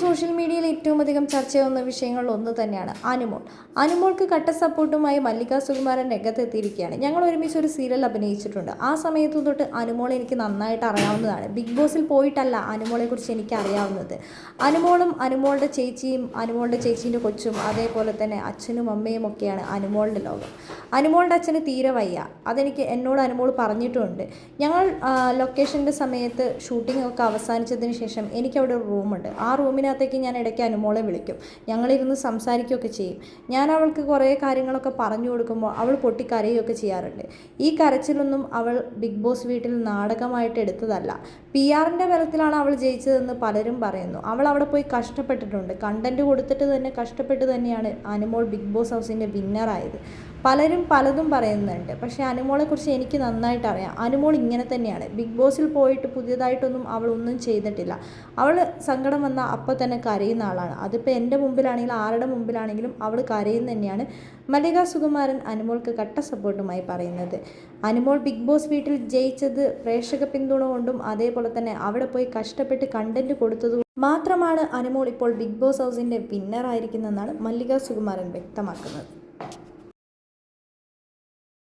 Social മീഡിയയിൽ ഏറ്റവും അധികം ചർച്ചയാവുന്ന വിഷയങ്ങളിൽ ഒന്ന് തന്നെയാണ് അനുമോൾ. അനുമോൾക്ക് കട്ട സപ്പോർട്ടുമായി മല്ലിക സുകുമാരൻ രംഗത്തെത്തിയിരിക്കുകയാണ്. ഞങ്ങൾ ഒരുമിച്ച് ഒരു സീരിയൽ അഭിനയിച്ചിട്ടുണ്ട്. ആ സമയത്ത് തൊട്ട് അനുമോൾ എനിക്ക് നന്നായിട്ട് അറിയാവുന്നതാണ്. ബിഗ് ബോസിൽ പോയിട്ടല്ല അനുമോളെ കുറിച്ച് എനിക്ക് അറിയാവുന്നത്. അനുമോളും അനുമോളുടെ ചേച്ചിയും അനുമോളുടെ ചേച്ചീന്റെ കൊച്ചും അതേപോലെ തന്നെ അച്ഛനും അമ്മയും ഒക്കെയാണ് അനുമോളുടെ ലോകം. അനുമോളുടെ അച്ഛന് തീരെ വയ്യ. അതെനിക്ക് എന്നോട് അനുമോൾ പറഞ്ഞിട്ടുമുണ്ട് ഞങ്ങൾ ലൊക്കേഷന്റെ സമയത്ത് ഷൂട്ടിംഗ് ഒക്കെ അവസാനിച്ചതിന് ശേഷം എനിക്കവിടെ ഒരു റൂമുണ്ട്. ആ റൂമിനകത്തേക്ക് ഞാൻ ഇടയ്ക്ക് അനുമോളെ വിളിക്കും. ഞങ്ങളിരുന്ന് സംസാരിക്കുകയൊക്കെ ചെയ്യും. ഞാൻ അവൾക്ക് കുറേ കാര്യങ്ങളൊക്കെ പറഞ്ഞു കൊടുക്കുമ്പോൾ അവൾ പൊട്ടിക്കരയുകയൊക്കെ ചെയ്യാറുണ്ട്. ഈ കരച്ചിലൊന്നും അവൾ ബിഗ് ബോസ് വീട്ടിൽ നാടകമായിട്ട് എടുത്തതല്ല. പി ആറിന്റെ ബലത്തിലാണ് അവൾ ജയിച്ചതെന്ന് പലരും പറയുന്നു. അവൾ അവിടെ പോയി കഷ്ടപ്പെട്ടിട്ടുണ്ട്. കണ്ടന്റ് കൊടുത്തിട്ട് തന്നെ കഷ്ടപ്പെട്ട് തന്നെയാണ് അനുമോൾ ബിഗ് ബോസ് ഹൗസിന്റെ വിന്നറായത് പലരും പലതും പറയുന്നുണ്ട്. പക്ഷേ അനുമോളെക്കുറിച്ച് എനിക്ക് നന്നായിട്ട് അറിയാം. അനുമോൾ ഇങ്ങനെ തന്നെയാണ്. ബിഗ് ബോസിൽ പോയിട്ട് പുതിയതായിട്ടൊന്നും അവൾ ഒന്നും ചെയ്തിട്ടില്ല. അവൾ സങ്കടം വന്നാൽ അപ്പോൾ തന്നെ കരയുന്ന ആളാണ്. അതിപ്പോൾ എന്റെ മുമ്പിലാണെങ്കിലും ആരുടെ മുമ്പിലാണെങ്കിലും അവൾ കരയുന്ന തന്നെയാണ് മല്ലിക സുകുമാരൻ അനുമോൾക്ക് കട്ട സപ്പോർട്ടുമായി പറയുന്നത്. അനുമോൾ ബിഗ് ബോസ് വീട്ടിൽ ജയിച്ചത് പ്രേക്ഷക പിന്തുണ കൊണ്ടും അതേപോലെ തന്നെ അവിടെ പോയി കഷ്ടപ്പെട്ട് കണ്ടന്റ് കൊടുത്തത് മാത്രമാണ് അനുമോൾ ഇപ്പോൾ ബിഗ് ബോസ് ഹൗസിന്റെ വിന്നറായിരിക്കുന്നതെന്നാണ് മല്ലിക സുകുമാരൻ വ്യക്തമാക്കുന്നത്.